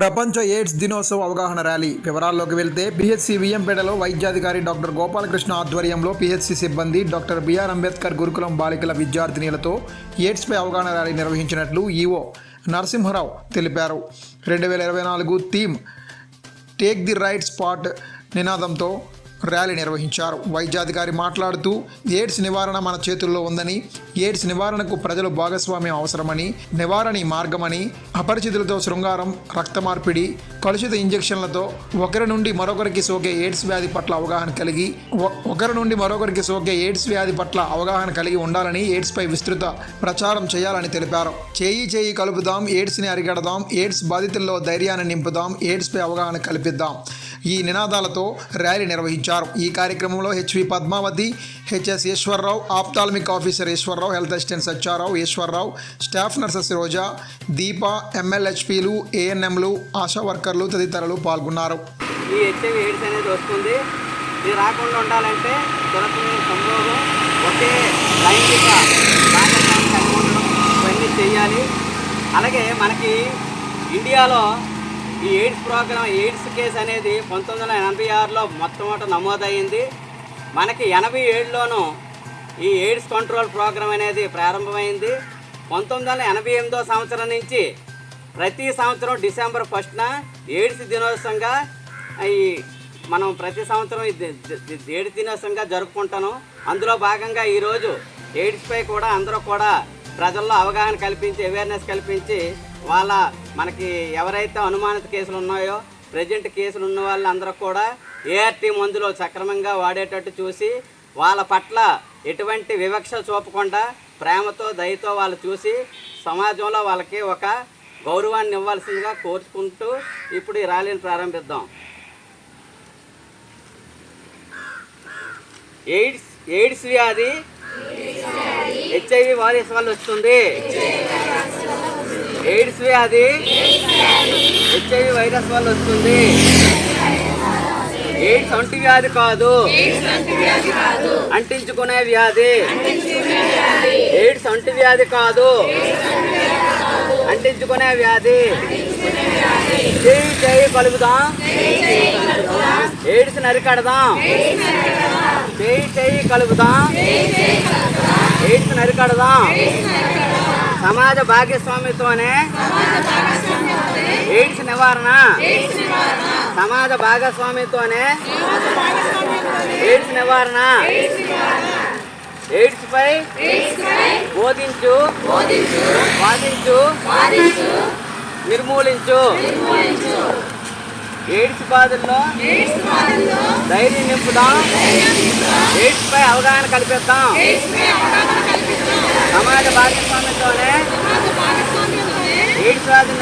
ప్రపంచ ఎయిడ్స్ దినోత్సవ అవగాహన ర్యాలీ. వివరాల్లోకి వెళ్తే పిహెచ్సి విఎంపేటలో వైద్యాధికారి డాక్టర్ గోపాలకృష్ణ ఆధ్వర్యంలో పిహెచ్సి సిబ్బంది డాక్టర్ బిఆర్ అంబేద్కర్ గురుకులం బాలికల విద్యార్థినిలతో ఎయిడ్స్పై అవగాహన ర్యాలీ నిర్వహించినట్లు ఈవో నరసింహరావు తెలిపారు. రెండు వేల ఇరవై నాలుగు theme take the right spot నినాదంతో ర్యాలీ నిర్వహించారు. వైద్యాధికారి మాట్లాడుతూ ఎయిడ్స్ నివారణ మన చేతుల్లో ఉందని ఎయిడ్స్ నివారణకు ప్రజలు భాగస్వామ్యం అవసరమని నివారణ మార్గమని అపరిచితులతో శృంగారం రక్త మార్పిడి కలుషిత ఇంజెక్షన్లతో ఒకరి నుండి మరొకరికి సోకే ఎయిడ్స్ వ్యాధి పట్ల అవగాహన కలిగి ఒకరి నుండి మరొకరికి సోకే ఎయిడ్స్ వ్యాధి పట్ల అవగాహన కలిగి ఉండాలని ఎయిడ్స్పై విస్తృత ప్రచారం చేయాలని తెలిపారు. చేయి చేయి కలుపుదాం ఎయిడ్స్ని అరిగడదాం ఎయిడ్స్ బాధితుల్లో ధైర్యాన్ని నింపుదాం ఎయిడ్స్పై అవగాహన కల్పిద్దాం. ఈ నినాదాలతో ర్యాలీ నిర్వహించారు. ఈ కార్యక్రమంలో HV Padmavathi HS Eswararao ophthalmic officer Eswararao health assistant Satyarao Eswararao staff nurses Roja Deepa ఎంఎల్హెచ్పీలు ఏఎన్ఎంలు ఆశా వర్కర్లు తదితరులు పాల్గొన్నారు. ఈ హెచ్ఐవి ఎయిడ్స్ అనేది వస్తుంది. ఇది రాకుండా ఉండాలంటే దొరకని సంభోగం ఒకే లైంగిక సాంగత్యాన్ని కలిగి ఉండడం ఇవన్నీ చేయాలి. అలాగే మనకి ఇండియాలో ఈ ఎయిడ్స్ ప్రోగ్రాం ఎయిడ్స్ కేసు అనేది పంతొమ్మిది వందల ఎనభై ఆరులో మొట్టమొదట నమోదయ్యింది. మనకి ఎనభై ఏడులోనూ ఈ ఎయిడ్స్ కంట్రోల్ ప్రోగ్రాం అనేది ప్రారంభమైంది. పంతొమ్మిది వందల ఎనభై ఎనిమిదో సంవత్సరం నుంచి ప్రతి సంవత్సరం డిసెంబర్ ఫస్ట్న ఎయిడ్స్ దినోత్సవంగా ఈ మనం ప్రతి సంవత్సరం ఇది ఎయిడ్స్ దినోత్సవంగా జరుపుకుంటాను. అందులో భాగంగా ఈరోజు ఎయిడ్స్పై కూడా అందరూ కూడా ప్రజల్లో అవగాహన కల్పించి అవేర్నెస్ కల్పించి వాళ్ళ మనకి ఎవరైతే అనుమానిత కేసులు ఉన్నాయో ప్రజెంట్ కేసులు ఉన్న వాళ్ళందరూ కూడా ఏఆర్టీ మందులు సక్రమంగా వాడేటట్టు చూసి వాళ్ళ పట్ల ఎటువంటి వివక్ష చూపకుండా ప్రేమతో దయతో వాళ్ళు చూసి సమాజంలో వాళ్ళకి ఒక గౌరవాన్ని ఇవ్వాల్సిందిగా కోరుకుంటూ ఇప్పుడు ఈ ర్యాలీని ప్రారంభిద్దాం. ఎయిడ్స్ ఎయిడ్స్ వ్యాధి హెచ్ఐవి వైరస్ వల్ల వస్తుంది. ఎయిడ్స్ వ్యాధి హెచ్ఐవి వైరస్ వల్ల వస్తుంది. ఎయిడ్స్ అంటు వ్యాధి కాదు. అంటించుకునే వ్యాధి. ఎయిడ్స్ అంటు వ్యాధి కాదు. అంటించుకునే వ్యాధి. చేయి చేయి కలుపుదాం ఎయిడ్స్ నరికడదాం. చేయి చేయి కలుపుదాం ఎయిడ్స్ నరికడదాం. సమాజ భాగస్వామ్యతోనే ఎయిడ్స్ నివారణ. సమాజ భాగస్వామితోనే ఎయిడ్స్ నివారణ. ఎయిడ్స్ పై బోధించు వాదించు నిర్మూలించు. ఎయిడ్స్ బాధల్లో ధైర్యం నింపుదాం. ఎయిడ్స్ పై అవగాహన కల్పిద్దాం. సమాజ భాగస్వామితోనే